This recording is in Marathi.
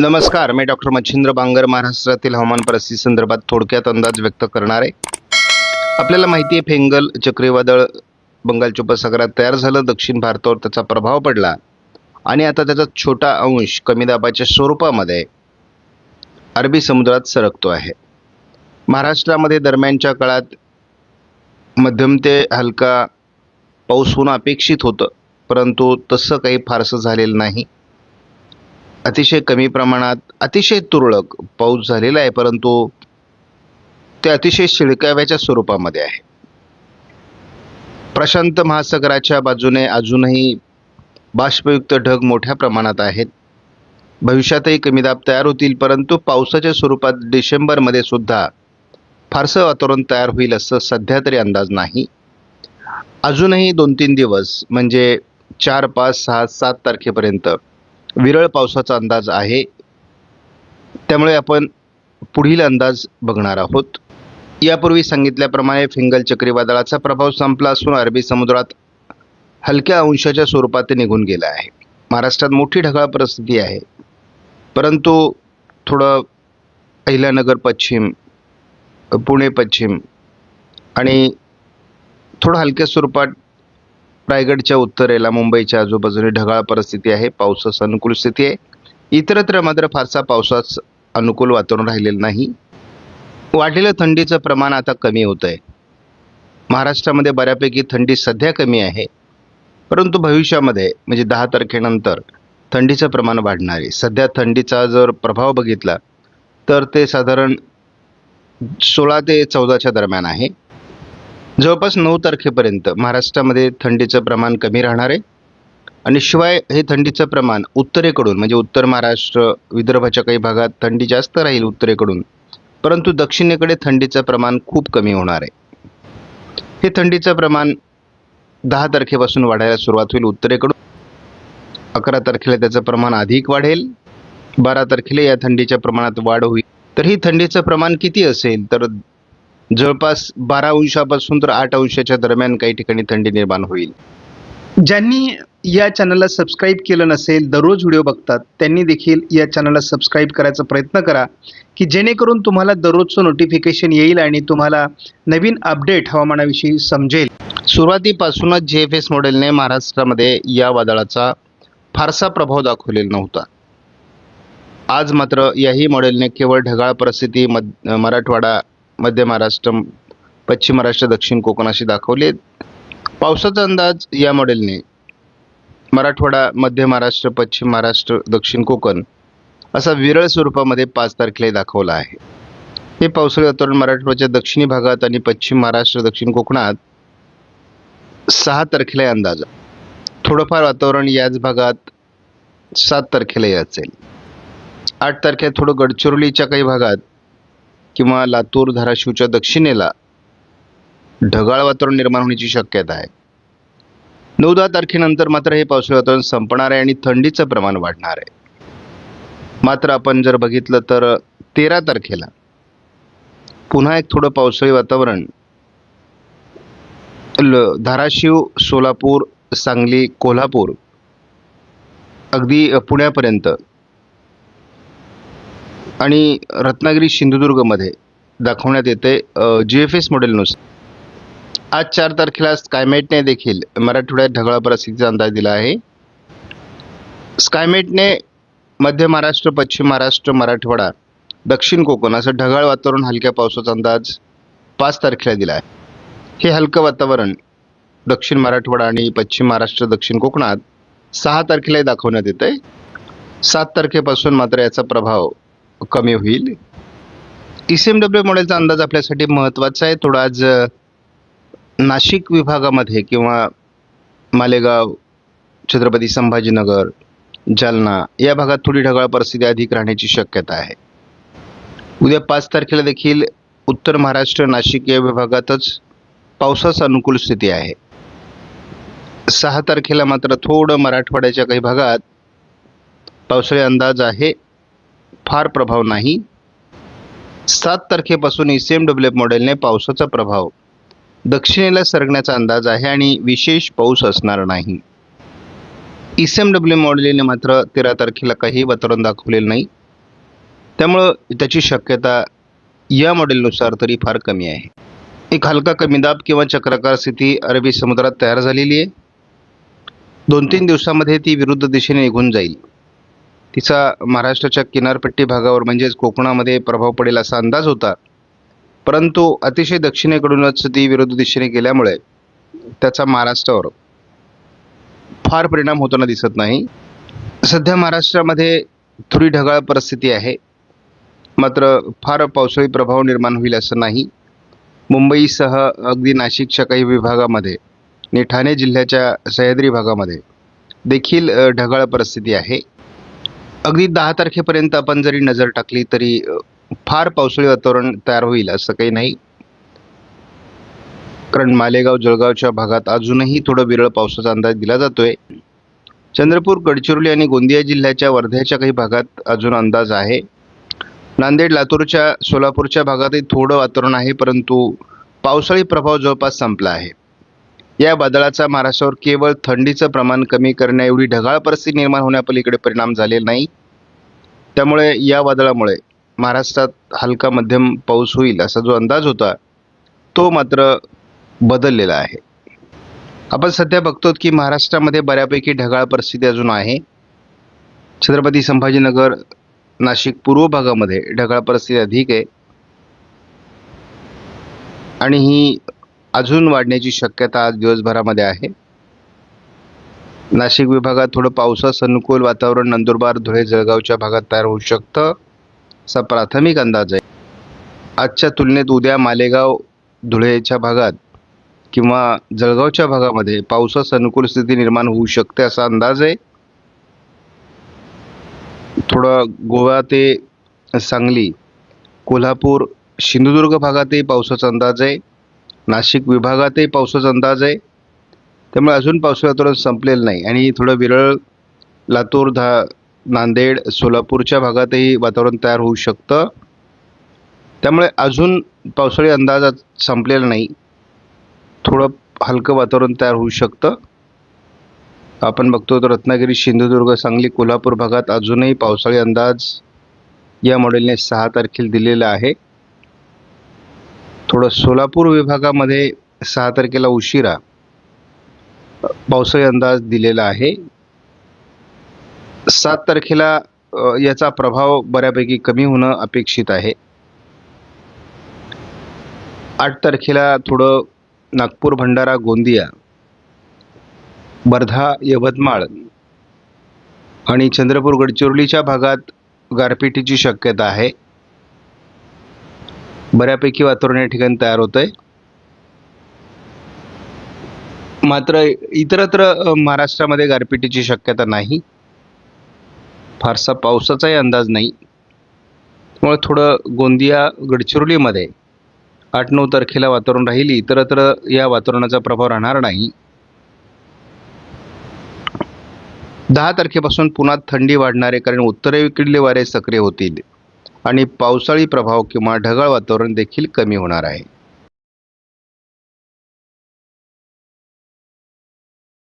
नमस्कार मी डॉक्टर मच्छिंद्र बांगर महाराष्ट्रातील हवामान परिस्थिती संदर्भात थोडक्यात अंदाज व्यक्त करणार आहे. आपल्याला माहिती आहे फेंगल चक्रीवादळ बंगालच्या उपसागरात तयार झालं. दक्षिण भारतावर त्याचा प्रभाव पडला आणि आता त्याचा छोटा अंश कमी दाबाच्या स्वरूपामध्ये अरबी समुद्रात सरकतो आहे. महाराष्ट्रामध्ये दरम्यानच्या काळात मध्यम ते हलका पाऊस होणं अपेक्षित होतं परंतु तसं काही फारसं झालेलं नाही. अतिशय कमी प्रमाणात अतिशय तुरळक पाऊस झालेला आहे परंतु ते अतिशय शिडकाव्याच्या स्वरूपामध्ये आहे. प्रशांत महासागराच्या बाजूने अजूनही बाष्पयुक्त ढग मोठ्या प्रमाणात आहेत. भविष्यातही कमी दाब तयार होतील परंतु पावसाच्या स्वरूपात डिसेंबरमध्ये सुद्धा फारसं वातावरण तयार होईल असं सध्या तरी अंदाज नाही. अजूनही दोन तीन दिवस म्हणजे चार पाच सहा सात तारखेपर्यंत विरळ पावसाचा अंदाज आहे. त्यामुळे आपण पुढील अंदाज बघणार आहोत. यापूर्वी सांगितल्याप्रमाणे फिंगल चक्रीवादळाचा प्रभाव संपला असून अरबी समुद्रात हलक्या अंशाच्या स्वरूपात ते निघून गेलं आहे. महाराष्ट्रात मोठी ढगाळ परिस्थिती आहे. परंतु थोडं अहिल्यानगर पश्चिम पुणे पश्चिम आणि थोडं हलक्या स्वरूपात रायगडच्या उत्तरेला मुंबईच्या आजूबाजूने ढगाळ परिस्थिती आहे पावसास अनुकूल स्थिती आहे. इतरत्र मात्र फारसा पावसास अनुकूल वातावरण राहिलेलं नाही. वाढलेलं थंडीचं प्रमाण आता कमी होतं आहे महाराष्ट्रामध्ये बऱ्यापैकी थंडी सध्या कमी आहे. परंतु भविष्यामध्ये म्हणजे दहा तारखेनंतर थंडीचं प्रमाण वाढणार आहे. सध्या थंडीचा जर प्रभाव बघितला तर ते साधारण सोळा ते चौदाच्या दरम्यान आहे. जवळपास नऊ तारखेपर्यंत महाराष्ट्रामध्ये थंडीचं प्रमाण कमी राहणार आहे. आणि शिवाय हे थंडीचं प्रमाण उत्तरेकडून म्हणजे उत्तर महाराष्ट्र विदर्भाच्या काही भागात थंडी जास्त राहील उत्तरेकडून परंतु दक्षिणेकडे थंडीचं प्रमाण खूप कमी होणार आहे. हे थंडीचं प्रमाण दहा तारखेपासून वाढायला सुरुवात होईल उत्तरेकडून. अकरा तारखेला त्याचं प्रमाण अधिक वाढेल. बारा तारखेला या थंडीच्या प्रमाणात वाढ होईल. तर ही थंडीचं प्रमाण किती असेल? तर जवळपास बारा अंशापासून तर आठ अंशाच्या दरम्यान काही ठिकाणी थंडी निर्माण होईल. ज्यांनी या चॅनलला सबस्क्राईब केलं नसेल दररोज व्हिडिओ बघतात त्यांनी देखील या चॅनलला सबस्क्राईब करायचा प्रयत्न करा की जेणेकरून तुम्हाला दररोजचं नोटिफिकेशन येईल आणि तुम्हाला नवीन अपडेट हवामानाविषयी समजेल. सुरुवातीपासूनच जे एफ एस मॉडेलने महाराष्ट्रामध्ये या वादळाचा फारसा प्रभाव दाखवलेला नव्हता. आज मात्र याही मॉडेलने केवळ ढगाळ परिस्थिती मराठवाडा मध्य महाराष्ट्र पश्चिम महाराष्ट्र दक्षिण कोकण असे दाखवले पावसाचा अंदाज या मॉडेलने मराठवाडा मध्य महाराष्ट्र पश्चिम महाराष्ट्र दक्षिण कोकण असा विरळ स्वरूपामध्ये पाच तारखेला दाखवला आहे. हे पावसाळी वातावरण मराठवाड्याच्या दक्षिणी भागात आणि पश्चिम महाराष्ट्र दक्षिण कोकणात सहा तारखेला अंदाज. थोडंफार वातावरण याच भागात सात तारखेलाही असेल. आठ तारखेला थोडं गडचिरोलीच्या काही भागात किंवा लातूर धाराशिवच्या दक्षिणेला ढगाळ वातावरण निर्माण होण्याची शक्यता आहे. नऊ दहा तारखेनंतर मात्र हे पावसाळी वातावरण संपणार आहे आणि थंडीचं प्रमाण वाढणार आहे. मात्र आपण जर बघितलं तर तेरा तारखेला पुन्हा एक थोडं पावसाळी वातावरण ल धाराशिव सोलापूर सांगली कोल्हापूर अगदी पुण्यापर्यंत आणि रत्नागिरी सिंधुदुर्गमध्ये दाखवण्यात येते जी एफ एस मॉडेलनुसार आज चार तारखेला स्कायमेटने देखील मराठवाड्यात ढगाळ परिस्थितीचा अंदाज दिला आहे. स्कायमेटने मध्य महाराष्ट्र पश्चिम महाराष्ट्र मराठवाडा दक्षिण कोकण असं ढगाळ वातावरण हलक्या पावसाचा अंदाज पाच तारखेला दिला आहे. हे हलकं वातावरण दक्षिण मराठवाडा आणि पश्चिम महाराष्ट्र दक्षिण कोकणात सहा तारखेला दाखवण्यात येत आहे सात तारखेपासून मात्र याचा प्रभाव कमी होईल. ई सी एम डब्ल्यू मॉडेलचा अंदाज आपल्यासाठी महत्त्वाचा आहे. थोडा आज नाशिक विभागामध्ये किंवा मालेगाव छत्रपती संभाजीनगर जालना या भागात थोडी ढगाळ परिस्थिती अधिक राहण्याची शक्यता आहे. उद्या पाच तारखेला देखील उत्तर महाराष्ट्र नाशिक या विभागातच पावसास अनुकूल स्थिती आहे. सहा तारखेला मात्र थोडं मराठवाड्याच्या काही भागात पावसाळी अंदाज आहे. फार प्रभाव नाही. सात तारखेपासून E C M W F मॉडेलने पावसाचा प्रभाव. दक्षिणेला सरकण्याचा अंदाज आहे आणि विशेष पाऊस असणार नाही. ई सी एम डब्ल्यू मॉडेलने मात्र तेरा तारखेला काही वातावरण दाखवलेलं नाही. त्यामुळं त्याची शक्यता या मॉडेलनुसार तरी फार कमी आहे. एक हलका कमी दाब किंवा चक्राकार स्थिती अरबी समुद्रात तयार झालेली आहे. दोन तीन दिवसामध्ये ती विरुद्ध दिशेने निघून जाईल. तिचा महाराष्ट्राच्या किनारपट्टी भागावर म्हणजेच कोकणामध्ये प्रभाव पडेल असा अंदाज होता. परंतु अतिशय दक्षिणेकडूनच ती विरोध दिशेने गेल्यामुळे त्याचा महाराष्ट्रावर फार परिणाम होताना दिसत नाही. सध्या महाराष्ट्रामध्ये थोडी ढगाळ परिस्थिती आहे. मात्र फार पावसाळी प्रभाव निर्माण होईल असं नाही. मुंबईसह अगदी नाशिकच्या काही विभागामध्ये आणि ठाणे जिल्ह्याच्या सह्याद्री भागामध्ये देखील ढगाळ परिस्थिती आहे. अगदी दहा तारखेपर्यंत आपण जरी नजर टाकली तरी फार पावसाळी वातावरण तयार होईल असं काही नाही. कारण मालेगाव जळगावच्या भागात अजूनही थोडं विरळ पावसाचा अंदाज दिला जातोय. चंद्रपूर गडचिरोली आणि गोंदिया जिल्ह्याच्या वर्ध्याच्या काही भागात अजून अंदाज आहे. नांदेड लातूरच्या सोलापूरच्या भागातही थोडं वातावरण आहे परंतु पावसाळी प्रभाव जवळपास संपला आहे. या वादळाचा महाराष्ट्रावर केवळ थंडीचं प्रमाण कमी करण्याएवढी ढगाळ परिस्थिती निर्माण होण्यापलीकडे परिणाम झालेला नाही. त्यामुळे या वादळामुळे महाराष्ट्रात हलका मध्यम पाऊस होईल असा जो अंदाज होता तो मात्र बदललेला आहे. आपण सध्या बघतो की महाराष्ट्रामध्ये बऱ्यापैकी ढगाळ परिस्थिती अजून आहे. छत्रपती संभाजीनगर नाशिक पूर्व भागामध्ये ढगाळ परिस्थिती अधिक आहे. आणि ही अजून वाढण्याची शक्यता आज दिवसभरामध्ये आहे. नाशिक विभागात थोडं पावसास अनुकूल वातावरण नंदुरबार धुळे जळगावच्या भागात तयार होऊ शकतं. असा प्राथमिक अंदाज आहे. आजच्या तुलनेत उद्या मालेगाव धुळेच्या भागात किंवा जळगावच्या भागामध्ये पावसास अनुकूल स्थिती निर्माण होऊ शकते असा अंदाज आहे. थोडं गोवा ते सांगली कोल्हापूर सिंधुदुर्ग भागातही पावसाचा अंदाज आहे. नाशिक विभागातही पावसाचा अंदाज आहे. त्यामुळे अजून पावसाळी वातावरण संपलेलं नाही. आणि थोडं विरळ लातूर धा नांदेड सोलापूरच्या भागातही वातावरण तयार होऊ शकतं. त्यामुळे अजून पावसाळी अंदाज संपलेला नाही. थोडं हलकं वातावरण तयार होऊ शकतं. आपण बघतो तर रत्नागिरी सिंधुदुर्ग सांगली कोल्हापूर भागात अजूनही पावसाळी अंदाज या मॉडेलने सहा तारखेला दिलेला आहे. थोडं सोलापूर विभागामध्ये सहा तारखेला उशिरा पावसाळी अंदाज दिलेला आहे. सात तारखेला याचा प्रभाव बऱ्यापैकी कमी होणं अपेक्षित आहे. आठ तारखेला थोडं नागपूर भंडारा गोंदिया वर्धा यवतमाळ आणि चंद्रपूर गडचिरोलीच्या भागात गारपिटीची शक्यता आहे. बऱ्यापैकी वातावरण या ठिकाणी तयार होत आहे मात्र इतरत्र महाराष्ट्रामध्ये गारपिटीची शक्यता नाही. फारसा पावसाचाही अंदाज नाही. त्यामुळे थोडं गोंदिया गडचिरोलीमध्ये आठ नऊ तारखेला वातावरण राहील. इतरत्र या वातावरणाचा प्रभाव राहणार नाही. दहा तारखेपासून पुन्हा थंडी वाढणार आहे कारण उत्तरेकडले वारे सक्रिय होतील. आणि पावसाळी प्रभाव किंवा ढगाळ वातावरण देखील कमी होणार आहे.